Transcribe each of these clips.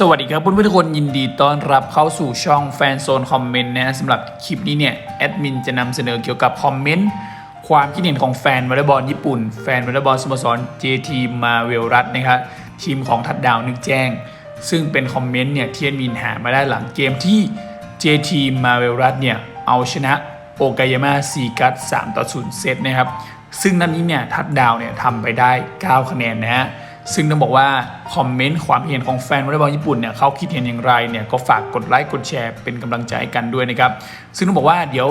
สวัสดีครับเพื่อนๆทุกคนยินดีต้อนรับเข้าสู่ช่องแฟนโซนคอมเมนต์นะฮะสำหรับคลิปนี้เนี่ยแอดมินจะนำเสนอเกี่ยวกับคอมเมนต์ความคิดเห็นของแฟนวอลเลย์บอลญี่ปุ่น แฟนวอลเลย์บอลสโมสร JT มาเวลรัตนะครับทีมของทัดดาวนึกแจ้ง ซึ่งเป็นคอมเมนต์เนี่ยที่แอดมินหามาได้หลังเกมที่ JT มาเวลรัตเนี่ยเอาชนะโอกายาม่าซีกัส3ต่อ0เซตนะครับซึ่งนัดนนี้เนี่ยทัดดาวเนี่ยทำไปได้ 9 คะแนนนะฮะ ซึ่งต้องบอกว่าคอมเมนต์ความเห็นของแฟนวอลเลย์บอลญี่ปุ่นเนี่ยเขาคิดเห็นอย่างไรเนี่ยก็ฝากกดไลค์กดแชร์เป็นกำลังใจให้กันด้วยนะครับ ซึ่งต้องบอกว่าเดี๋ยว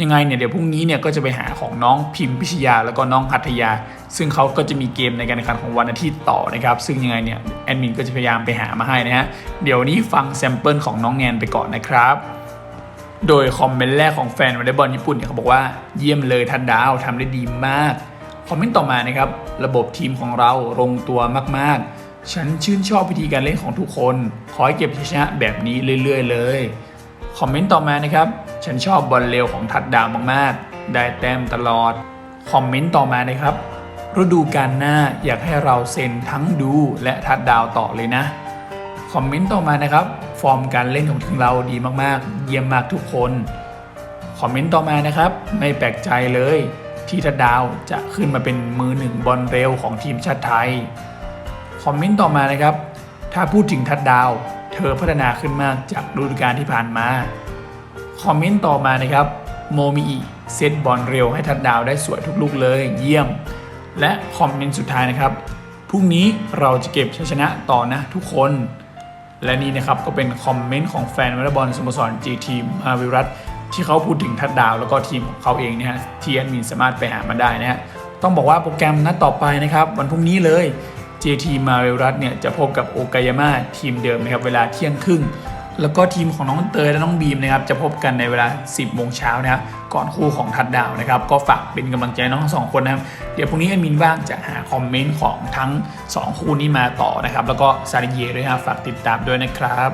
ยังไงเนี่ยเดี๋ยวพรุ่งนี้เนี่ยก็จะไปหาของน้องพิมพิชยาแล้วก็น้องหัตยา ซึ่งเขาก็จะมีเกมในการแข่งขันของวันอาทิตย์ต่อนะครับ ซึ่งยังไงเนี่ยแอดมินก็จะพยายามไปหามาให้นะฮะเดี๋ยวนี้ฟังแซมเปิลของน้องแนนไปก่อนนะครับโดยคอมเมนต์แรกของแฟนวอลเลย์บอลญี่ปุ่นเนี่ยเขาบอกว่าเยี่ยมเลยทันดาวทำได้ดีมาก คอมเมนต์ต่อมานะครับ ระบบทีมของเราลงตัวมากๆ ฉันชื่นชอบวิธีการเล่นของทุกคน ขอให้เก็บชัยชนะแบบนี้เรื่อยๆ เลย คอมเมนต์ต่อมานะครับ ฉันชอบบอลเร็วของทัดดาวมากๆ ได้แต้มตลอด คอมเมนต์ต่อมานะครับ ฤดูกาลหน้าอยากให้เราเซ็นทั้งดูและทัดดาวต่อเลยนะ คอมเมนต์ต่อมานะครับ ฟอร์มการเล่นของทีมเราดีมากๆ เยี่ยมมากทุกคน คอมเมนต์ต่อมานะครับ ไม่แปลกใจเลย ที่ทัดดาวจะขึ้นมาเป็นมือหนึ่งบอลเร็วของทีมชาติไทย คอมเมนต์ต่อมานะครับ ถ้าพูดถึงทัดดาว เธอพัฒนาขึ้นมากจากฤดูกาลที่ผ่านมา คอมเมนต์ต่อมานะครับ โมมิอิเซตบอลเร็วให้ทัดดาวได้สวยทุกลูกเลย เยี่ยม และคอมเมนต์สุดท้ายนะครับพรุ่งนี้เราจะเก็บชัยชนะต่อนะทุกคน และนี่นะครับก็เป็นคอมเมนต์ของแฟนวอลเลย์บอลสโมสรจีทีมมาวิรัต ที่เขาพูดถึงทัดดาวแล้วก็ทีมของเขาเองเนี่ยที่แอดมินสามารถไปหามาได้นะฮะต้องบอกว่าโปรแกรมนัดต่อไปนะครับ วันพรุ่งนี้เลย JT มาวิรัตเนี่ยจะพบกับโอกายาม่าทีมเดิมนะครับเวลาเที่ยงครึ่งแล้วก็ทีมของน้องเตยและน้องบีมนะครับจะพบกันในเวลา 10 โมงเช้านะครับก่อนคู่ของทัดดาวนะครับก็ฝากเป็นกำลังใจน้องสองคนนะครับเดี๋ยวพรุ่งนี้แอดมินว่างจะหาคอมเมนต์ของทั้ง 2 คู่นี้มาต่อนะครับแล้วก็ซาริเย่ด้วยนะครับฝากติดตามด้วยนะครับ